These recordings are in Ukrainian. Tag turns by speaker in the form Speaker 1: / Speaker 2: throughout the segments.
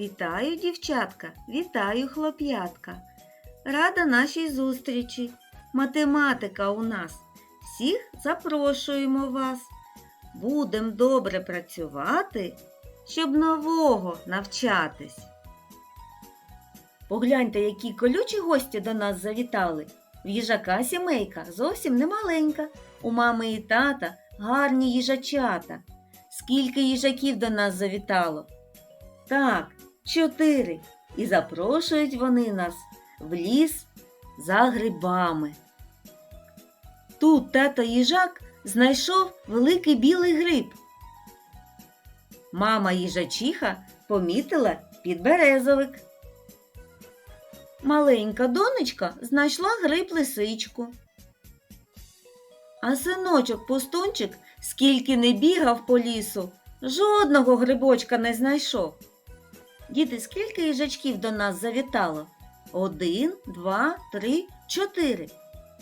Speaker 1: Вітаю, дівчатка, вітаю, хлоп'ятка. Рада нашій зустрічі. Математика у нас. Всіх запрошуємо вас. Будем добре працювати, щоб нового навчатись. Погляньте, які колючі гості до нас завітали. В їжака сімейка зовсім не маленька. У мами і тата гарні їжачата. Скільки їжаків до нас завітало? Так, чотири. І запрошують вони нас в ліс за грибами. Тут тато їжак знайшов великий білий гриб. Мама їжачиха помітила підберезовик. Маленька донечка знайшла гриб лисичку. А синочок пустунчик, скільки не бігав по лісу, жодного грибочка не знайшов. Діти, скільки їжачків до нас завітало? Один, два, три, чотири.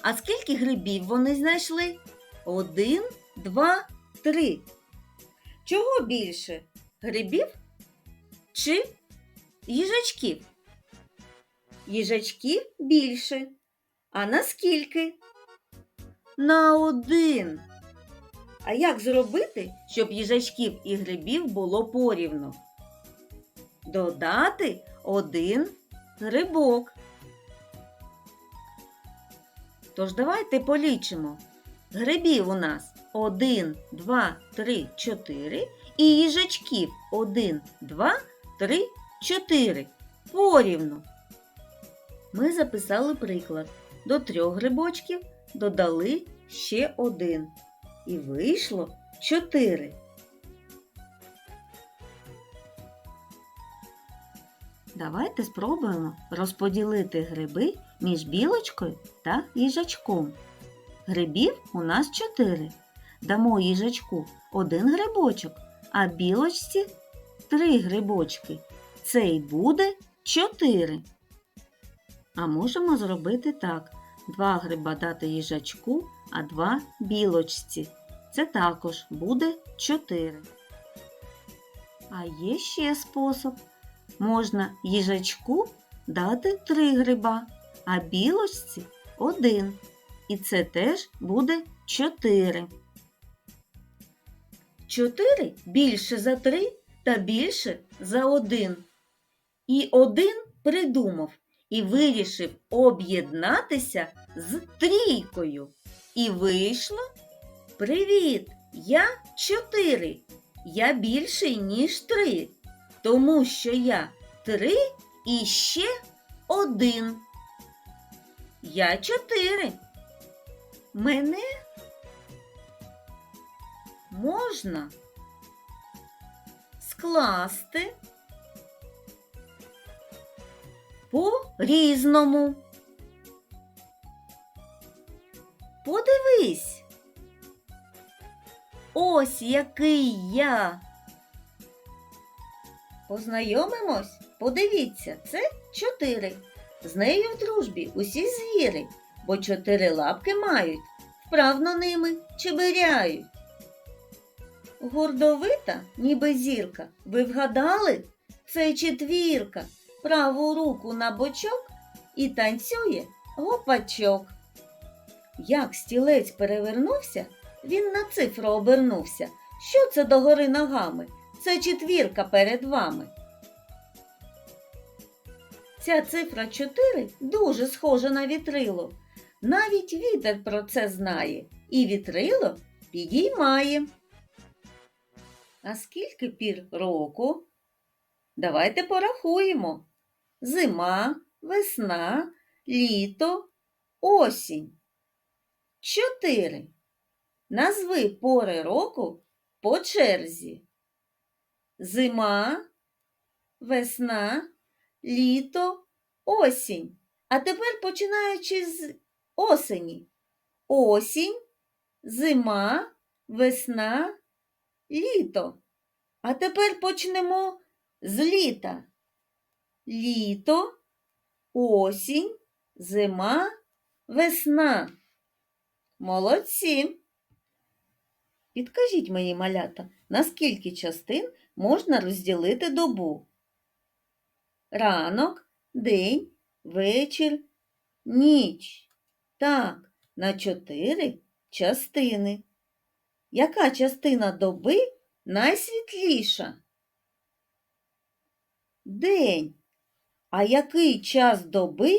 Speaker 1: А скільки грибів вони знайшли? Один, два, три. Чого більше? Грибів чи їжачків? Їжачків більше. А наскільки? На один. А як зробити, щоб їжачків і грибів було порівну? Додати один грибок. Тож давайте полічимо. Грибів у нас 1, 2, 3, 4 і їжачків 1, 2, 3, 4. Порівну. Ми записали приклад. До трьох грибочків додали ще один. І вийшло 4. Давайте спробуємо розподілити гриби між білочкою та їжачком. Грибів у нас чотири. Дамо їжачку один грибочок, а білочці три грибочки. Це й буде чотири. А можемо зробити так: два гриба дати їжачку, а два білочці. Це також буде чотири. А є ще спосіб. Можна їжачку дати три гриба, а білочці один. І це теж буде чотири. Чотири більше за три та більше за один. І один придумав і вирішив об'єднатися з трійкою. І вийшло Привіт! Я чотири. Я більший, ніж три тому що я три і ще один. Я чотири. Мене можна скласти по-різному. Подивись. Ось який я. Познайомимось? Подивіться, це чотири. З нею в дружбі усі звіри, бо чотири лапки мають, вправно ними чебиряють. Гордовита, ніби зірка, ви вгадали? Це четвірка, праву руку на бочок і танцює гопачок. Як стілець перевернувся, він на цифру обернувся. Що це догори ногами? Це четвірка перед вами. Ця цифра 4 дуже схожа на вітрило. Навіть вітер про це знає і вітрило підіймає. А скільки пір року? Давайте порахуємо. Зима, весна, літо, осінь. Чотири. Назви пори року по черзі зима, весна, літо, осінь. А тепер починаючи з осені. Осінь, зима, весна, літо. А тепер почнемо з літа. Літо, осінь, зима, весна. Молодці. Підкажіть мені, малята, на скільки частин можна розділити добу? ранок, день, вечір, ніч. Так, на чотири частини. Яка частина доби найсвітліша? День. А який час доби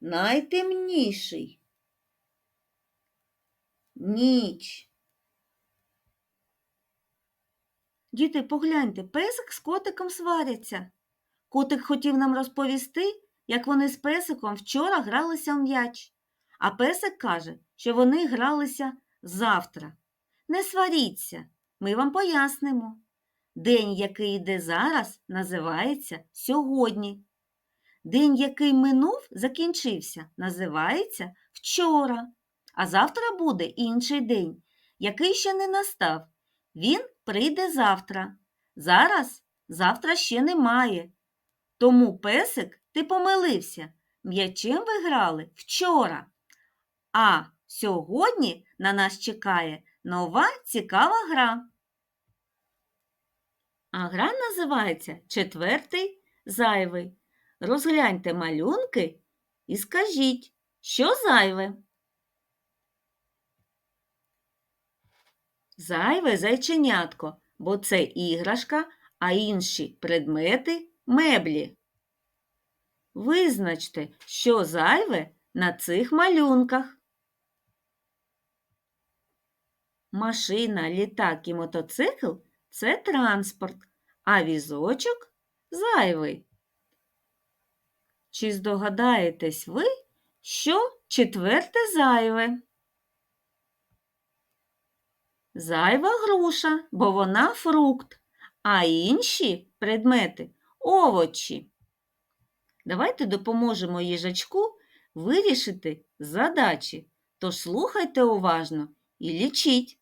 Speaker 1: найтемніший? Ніч. Діти, погляньте, песик з котиком сваряться. Котик хотів нам розповісти, як вони з песиком вчора гралися в м'яч. А песик каже, що вони гралися завтра. Не сваріться, ми вам пояснимо. День, який йде зараз, називається сьогодні. День, який минув, закінчився, називається вчора. А завтра буде інший день, який ще не настав. Він прийде завтра. Зараз завтра ще немає. Тому, песик, ти помилився. М'ячем ви грали вчора. А сьогодні на нас чекає нова цікава гра. А гра називається Четвертий зайвий. Розгляньте малюнки і скажіть, що зайве. Зайве зайченятко, бо це іграшка, а інші предмети меблі. Визначте, що зайве на цих малюнках. Машина, літак і мотоцикл це транспорт, а візочок зайвий. Чи здогадаєтесь ви, що четверте зайве? Зайва груша, бо вона фрукт, а інші предмети овочі. Давайте допоможемо їжачку вирішити задачі, тож слухайте уважно і лічіть.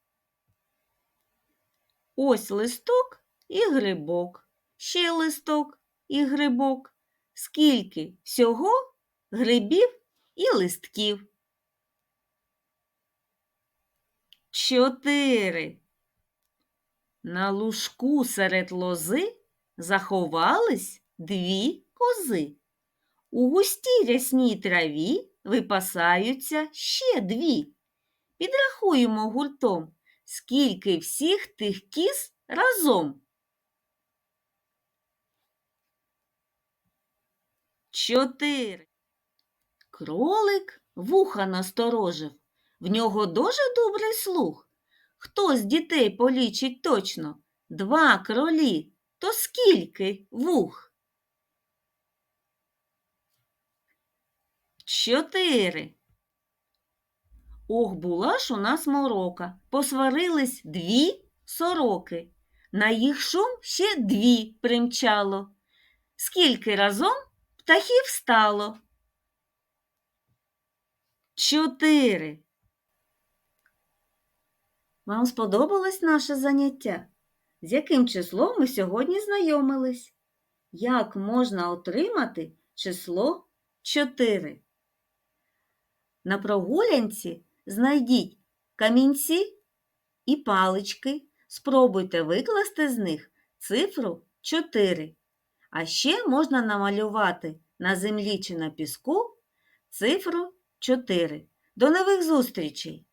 Speaker 1: Ось листок і грибок, ще листок і грибок. Скільки всього грибів і листків? Чотири. На лужку серед лози заховались дві кози. У густій рясній траві випасаються ще дві. Підрахуємо гуртом, скільки всіх тих кіз разом. Чотири. Кролик вуха насторожив. В нього дуже добрий слух. Хто з дітей полічить точно? Два кролі. То скільки вух? Чотири. Ох, була ж у нас морока. Посварились дві сороки. На їх шум ще дві примчало. Скільки разом птахів стало? Чотири. Вам сподобалось наше заняття? З яким числом ми сьогодні знайомились? Як можна отримати число 4? На прогулянці знайдіть камінці і палички. Спробуйте викласти з них цифру 4. А ще можна намалювати на землі чи на піску цифру 4. До нових зустрічей!